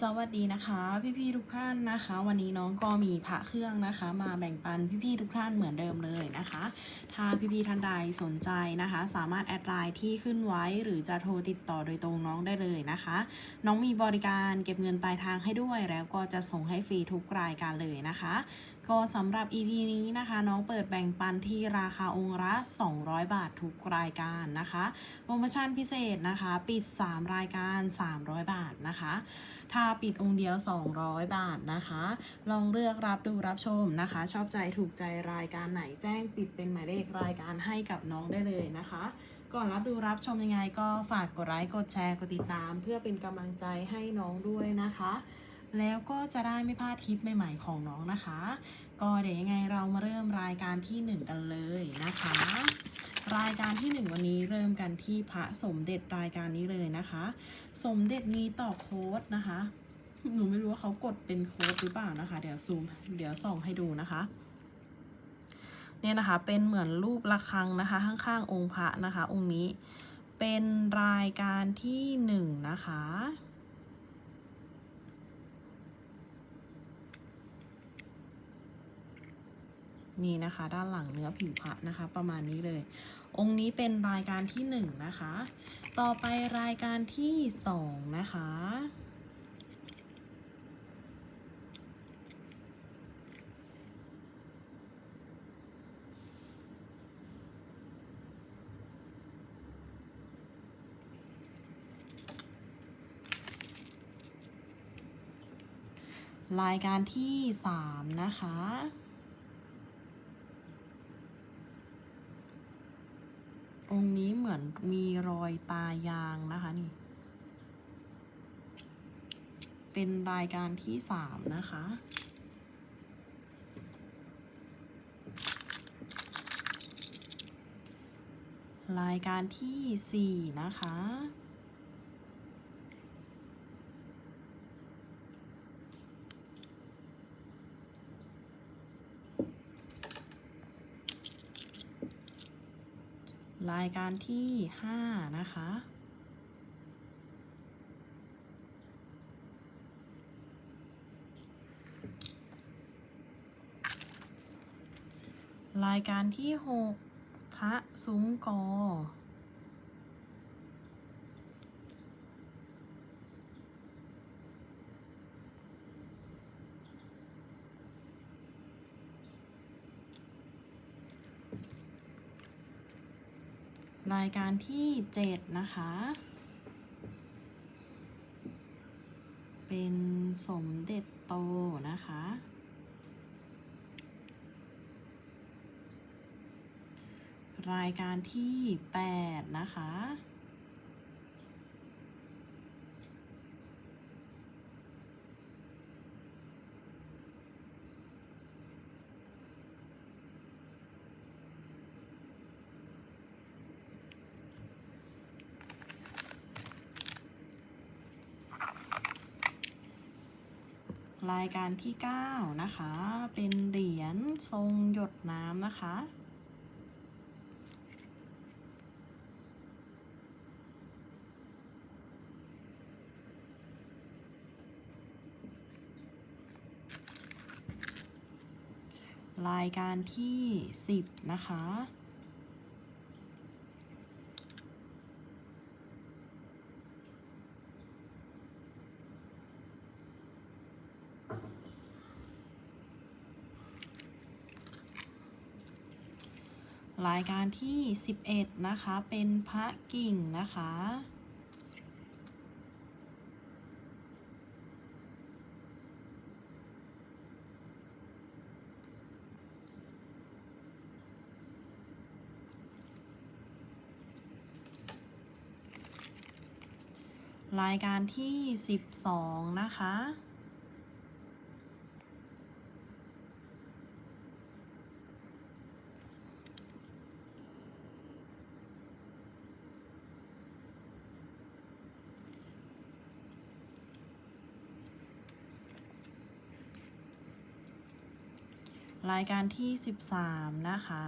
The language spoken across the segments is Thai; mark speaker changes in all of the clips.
Speaker 1: สวัสดีนะคะพี่ๆทุกท่านนะคะ วันนี้น้องก็มีพระเครื่องนะคะ มาแบ่งปันพี่ๆทุกท่านเหมือนเดิมเลยนะคะ ถ้าพี่ๆท่านใดสนใจนะคะ สามารถแอดไลน์ที่ขึ้นไว้หรือจะโทรติดต่อโดยตรงน้องได้เลยนะคะ น้องมีบริการเก็บเงินปลายทางให้ด้วย แล้วก็จะส่งให้ฟรีทุกรายการเลยนะคะ ก็สำหรับ EP นี้นะคะ น้องเปิดแบ่งปันที่ราคาองค์ละ 200 บาททุกรายการนะคะโปรโมชั่นพิเศษนะคะ ปิด 3 รายการ 300 บาทนะคะ ถ้าปิดองค์เดียว 200 บาทนะคะ ลองเลือกรับดูรับชมนะคะ ชอบใจถูกใจรายการไหนแจ้งปิดเป็นหมายเลขรายการให้กับน้องได้เลยนะคะ ก่อนรับดูรับชมยังไงก็ฝากกดไลค์กดแชร์กดติดตาม เพื่อเป็นกำลังใจให้น้องด้วยนะคะแล้วก็จะได้ไม่พลาดคลิปใหม่ ๆ ของน้องนะคะ ก็เดี๋ยวยังไงเรามาเริ่มรายการที่ 1 กันเลยนะคะ รายการที่ 1 วันนี้เริ่มกันที่พระสมเด็จรายการนี้เลยนะคะ สมเด็จมีต่อโค้ดนะคะ หนูไม่รู้ว่าเขากดเป็นโค้ดหรือเปล่านะคะ เดี๋ยวซูม เดี๋ยวส่องให้ดูนะคะ เนี่ยนะคะ เป็นเหมือนรูประฆังนะคะ ข้างๆ องค์พระนะคะ องค์นี้ เป็นรายการที่หนึ่งนะคะ นี่นะคะด้านหลังเนื้อผิวพระนะคะ ประมาณนี้เลย องค์นี้เป็นรายการที่หนึ่งนะคะ ต่อไปรายการที่สองนะคะรายการที่สามนะคะ องค์นี้เหมือนมีรอยตายางนะคะนี่ เป็นรายการที่สามนะคะ รายการที่สี่นะคะ รายการที่ห้านะคะ รายการที่หกพระสุงกอ รายการที่เจ็ดนะคะ เป็นสมเด็จโตนะคะ รายการที่แปดนะคะ รายการที่ 9 นะคะ เป็นเหรียญทรงหยดน้ำนะคะ รายการที่ 10 นะคะ รายการที่ 11 นะคะ เป็นพระกิ่งนะคะ รายการที่ 12 นะคะ รายการที่ 13 นะคะ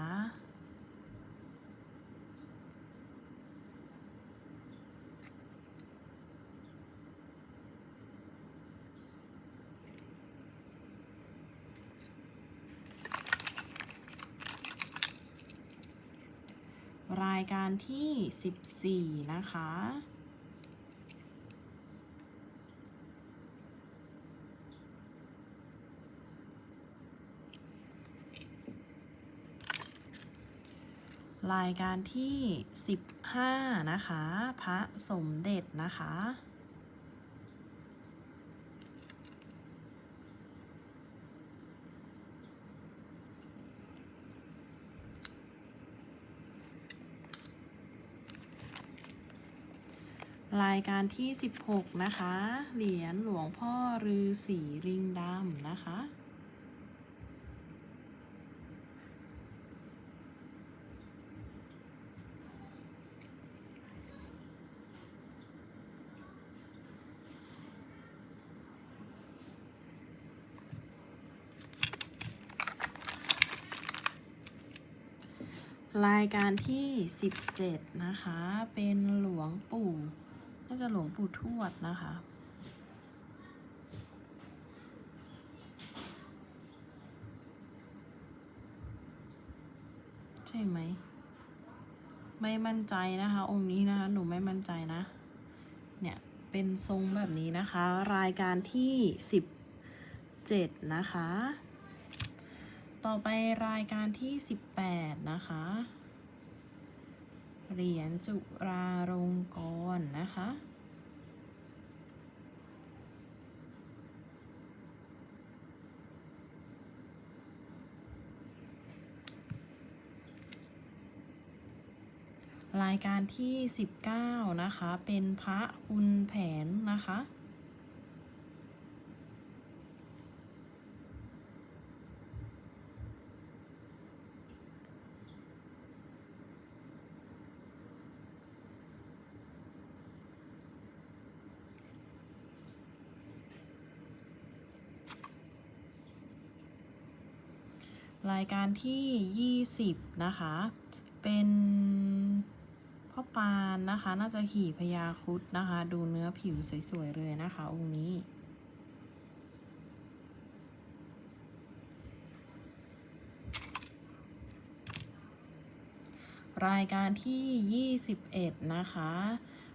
Speaker 1: รายการที่ 14 นะคะ รายการที่ 15 นะคะ พระสมเด็จนะคะ รายการที่ 16 นะคะ เหรียญหลวงพ่อฤาษีริงดำนะคะ รายการที่ 17 นะคะ เป็นหลวงปู่น่าจะหลวงปู่ทวดนะคะใช่ไหม ไม่มั่นใจนะคะ องค์นี้นะคะ หนูไม่มั่นใจนะ เนี่ยเป็นทรงแบบนี้นะคะ รายการที่ 17 นะคะ ต่อไปรายการที่ 18 นะคะ เหรียญจุราลงกรณ์นะคะรายการที่ 19 นะคะ เป็นพระคุณแผนนะคะ รายการที่ 20 นะคะ เป็นพ่อปานนะคะ น่าจะขี่พญาครุดนะคะ ดูเนื้อผิวสวยๆเลยนะคะ องค์นี้ รายการที่ 21 นะคะ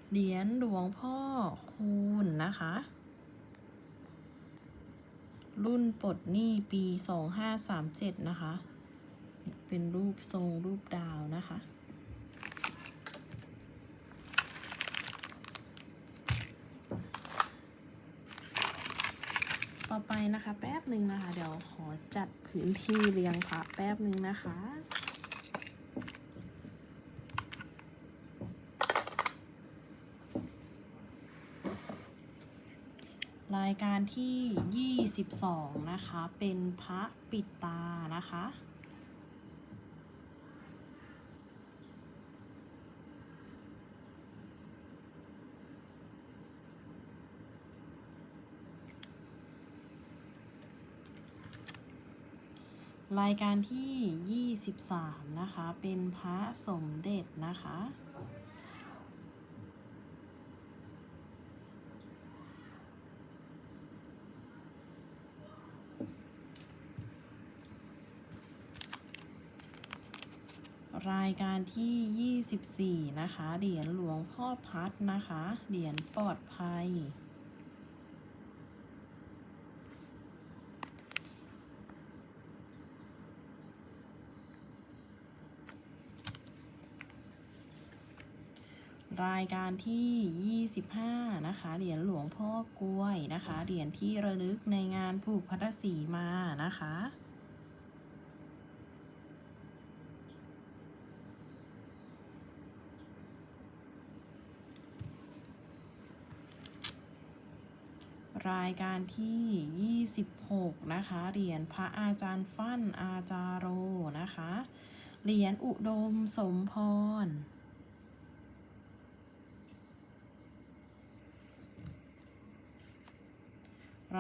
Speaker 1: เหรียญหลวงพ่อคูณนะคะ รุ่นปลดหนี้ปี 2537 นะคะ เป็นรูปทรงรูปดาวนะคะ ต่อไปนะคะแป๊บหนึ่งนะคะ เดี๋ยวขอจัดพื้นที่เรียงพระแป๊บหนึ่งนะคะ รายการที่ 22 นะคะ เป็นพระปิดตานะคะ รายการที่ 23 นะคะ เป็นพระสมเด็จนะคะ รายการที่ 24 นะคะ เหรียญหลวงพ่อพัดนะคะ เหรียญปลอดภัย รายการที่ 25 นะคะ เหรียญหลวงพ่อกล้วยนะคะ เหรียญที่ระลึกในงานผูกพัทสีมานะคะ รายการที่ 26 นะคะ เหรียญพระอาจารย์ฟั่นอาจารโรนะคะ เหรียญอุดมสมพร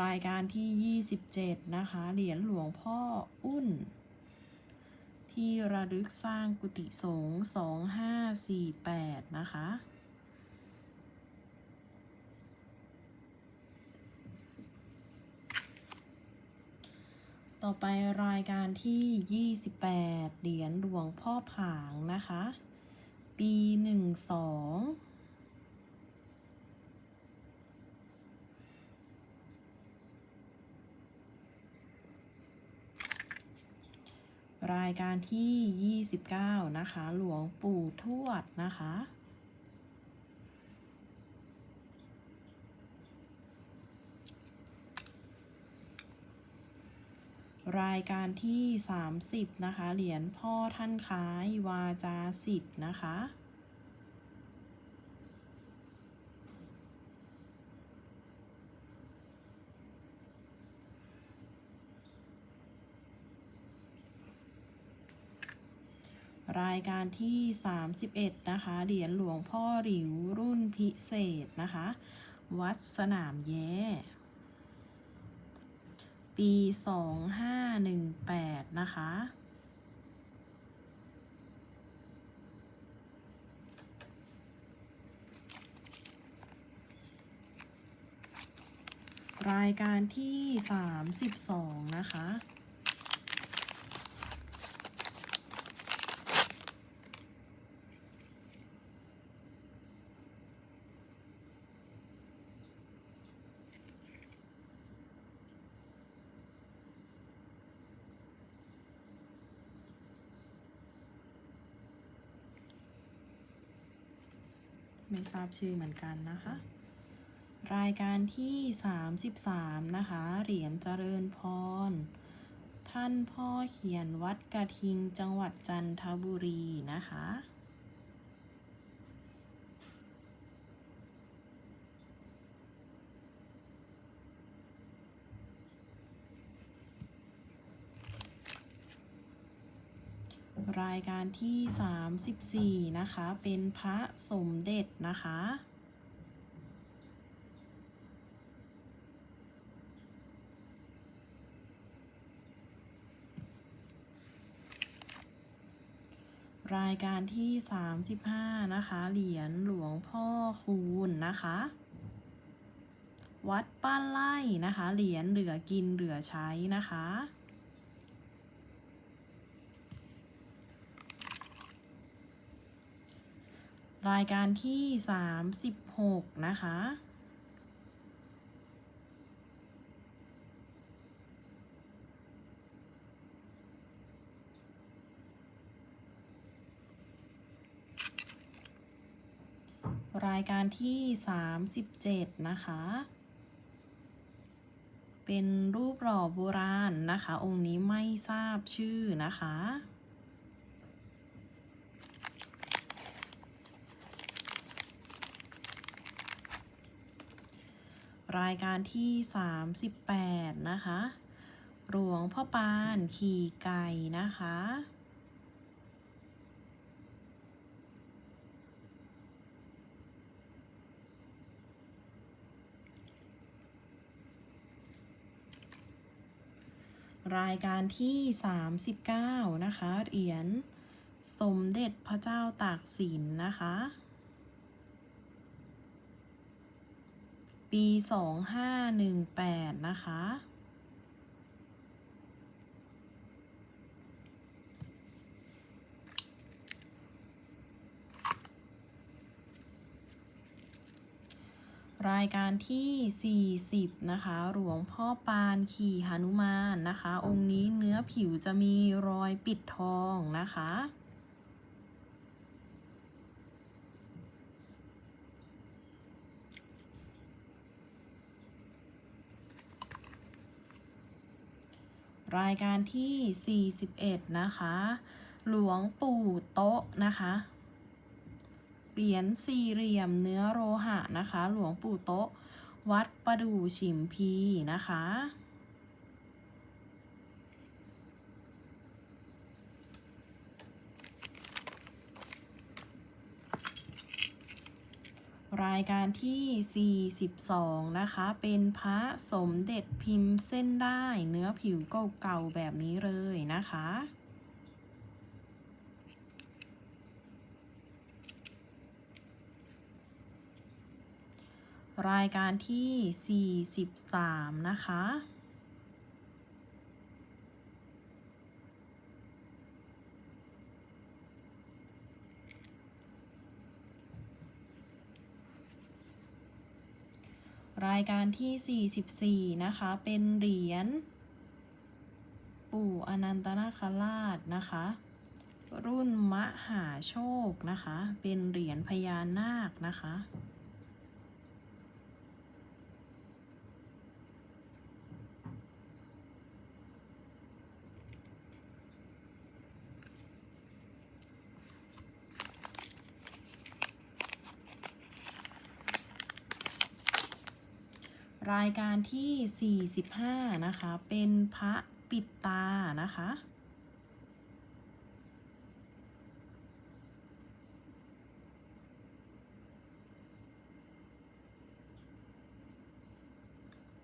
Speaker 1: รายการที่ 27 นะคะ เหรียญหลวงพ่ออุ้นที่ระลึกสร้างกุฏิสงฆ์2548 นะคะ ต่อไปรายการที่ 28 เหรียญหลวงพ่อผางนะคะ ปีหนึ่งสองรายการที่ 29 นะคะ หลวงปู่ทวดนะคะ รายการที่ 30 นะคะ เหรียญพ่อท่านค้ายวาจาสิทธ์นะคะรายการที่ 31 นะคะ เหรียญหลวงพ่อหลิวรุ่นพิเศษนะคะ วัดสนามแย้ ปี 2518 นะคะ รายการที่ 32 นะคะ ไม่ทราบชื่อเหมือนกันนะคะ รายการที่ 33 นะคะ เหรียญเจริญพร ท่านพ่อเขียนวัดกระทิงจังหวัดจันทบุรีนะคะ รายการที่ 34 นะคะ เป็นพระสมเด็จนะคะ รายการที่ 35 นะคะ เหรียญหลวงพ่อคูณนะคะ วัดป้านไล่นะคะ เหรียญเหลือกินเหลือใช้นะคะ รายการที่36นะคะ รายการที่37นะคะ เป็นรูปหล่อโบราณนะคะ องค์นี้ไม่ทราบชื่อนะคะ รายการที่ 38 นะคะ หลวงพ่อปานขี่ไก่นะคะ รายการที่ 39 นะคะ เหรียญสมเด็จพระเจ้าตากสินนะคะ ปี2518นะคะ รายการที่ 40 นะคะ หลวงพ่อปานขี่หนุมานนะคะ องค์นี้เนื้อผิวจะมีรอยปิดทองนะคะ รายการที่ 41 นะคะ หลวงปู่โต๊ะนะคะ เหรียญสี่เหลี่ยมเนื้อโลหะนะคะ หลวงปู่โต๊ะ วัดประดู่ฉิมพีนะคะ รายการที่ 42 นะคะ เป็นพระสมเด็จพิมพ์เส้นได้เนื้อผิวเก่าๆแบบนี้เลยนะคะ รายการที่ 43 นะคะ รายการที่ 44 นะคะ เป็นเหรียญปู่อนันตนาคราชนะคะ รุ่นมหาโชคนะคะ เป็นเหรียญพญานาคนะคะ รายการที่ 45 นะคะ เป็นพระปิดตานะคะ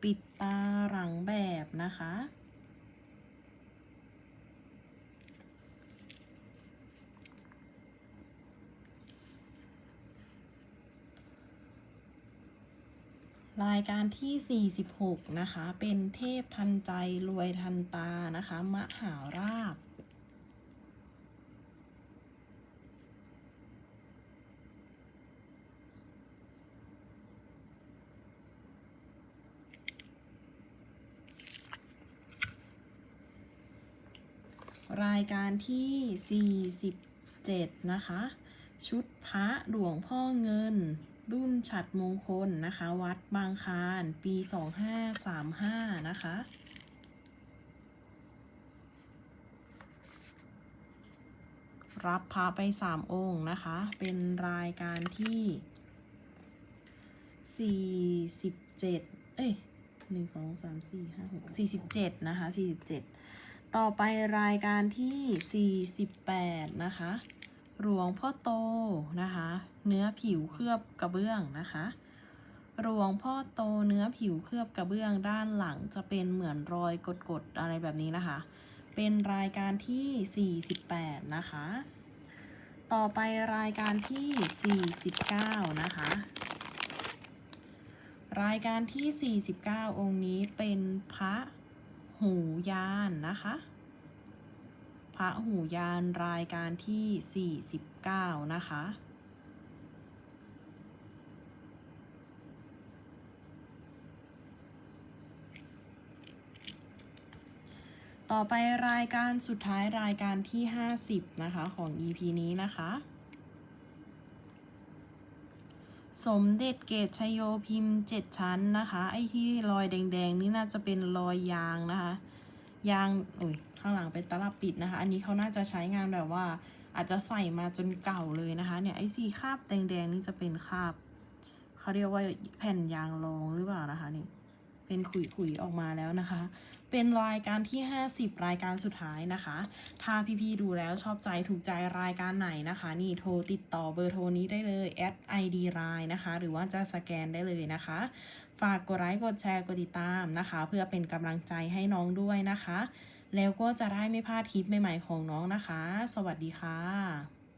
Speaker 1: ปิดตาหลังแบบนะคะ รายการที่ 46 นะคะ เป็นเทพทันใจรวยทันตานะคะ มหาราชรายการที่ 47 นะคะ ชุดพระหลวงพ่อเงิน รุ่นฉัดมงคลนะคะ วัดบางคารปี 2535 นะคะ รับพระไป 3 องค์นะคะ เป็นรายการที่ 47 เอ้ย1 2 3 4 5 6 47นะคะ47ต่อไปรายการที่48นะคะ หลวงพ่อโตนะคะ เนื้อผิวเคลือบกระเบื้องนะคะ หลวงพ่อโตเนื้อผิวเคลือบกระเบื้องด้านหลังจะเป็นเหมือนรอยกดๆอะไรแบบนี้นะคะ เป็นรายการที่ 48 นะคะ ต่อไปรายการที่ 49 นะคะ รายการที่ 49 องค์นี้เป็นพระหูยานนะคะ พระหูยานรายการที่ 49 นะคะ ต่อไปรายการสุดท้ายรายการที่ 50 นะคะ ของ EP นี้นะคะ สมเด็จเกตชโยพิมพ์ 7 ชั้นนะคะ ไอ้ที่รอยแดง ๆ นี่น่าจะเป็นรอยยางนะคะ ยางอุ้ยข้างหลังเป็นตลับปิดนะคะ อันนี้เขาน่าจะใช้งานแบบว่า อาจจะใส่มาจนเก่าเลยนะคะเนี่ยไอ้สีคาบแดงๆนี่จะเป็นคาบเขาเรียกว่าแผ่นยางรองหรือเปล่านะคะนี่เป็นขุยๆออกมาแล้วนะคะ เป็นรายการที่ 50 รายการสุดท้ายนะคะ ถ้าพี่ๆดูแล้วชอบใจถูกใจรายการไหนนะคะ นี่โทรติดต่อเบอร์โทรนี้ได้เลยแอด ID ไลน์นะคะ หรือว่าจะสแกนได้เลยนะคะ ฝากกดไลค์กดแชร์กดติดตามนะคะ เพื่อเป็นกำลังใจให้น้องด้วยนะคะ แล้วก็จะได้ไม่พลาดคลิปใหม่ๆของน้องนะคะ สวัสดีค่ะ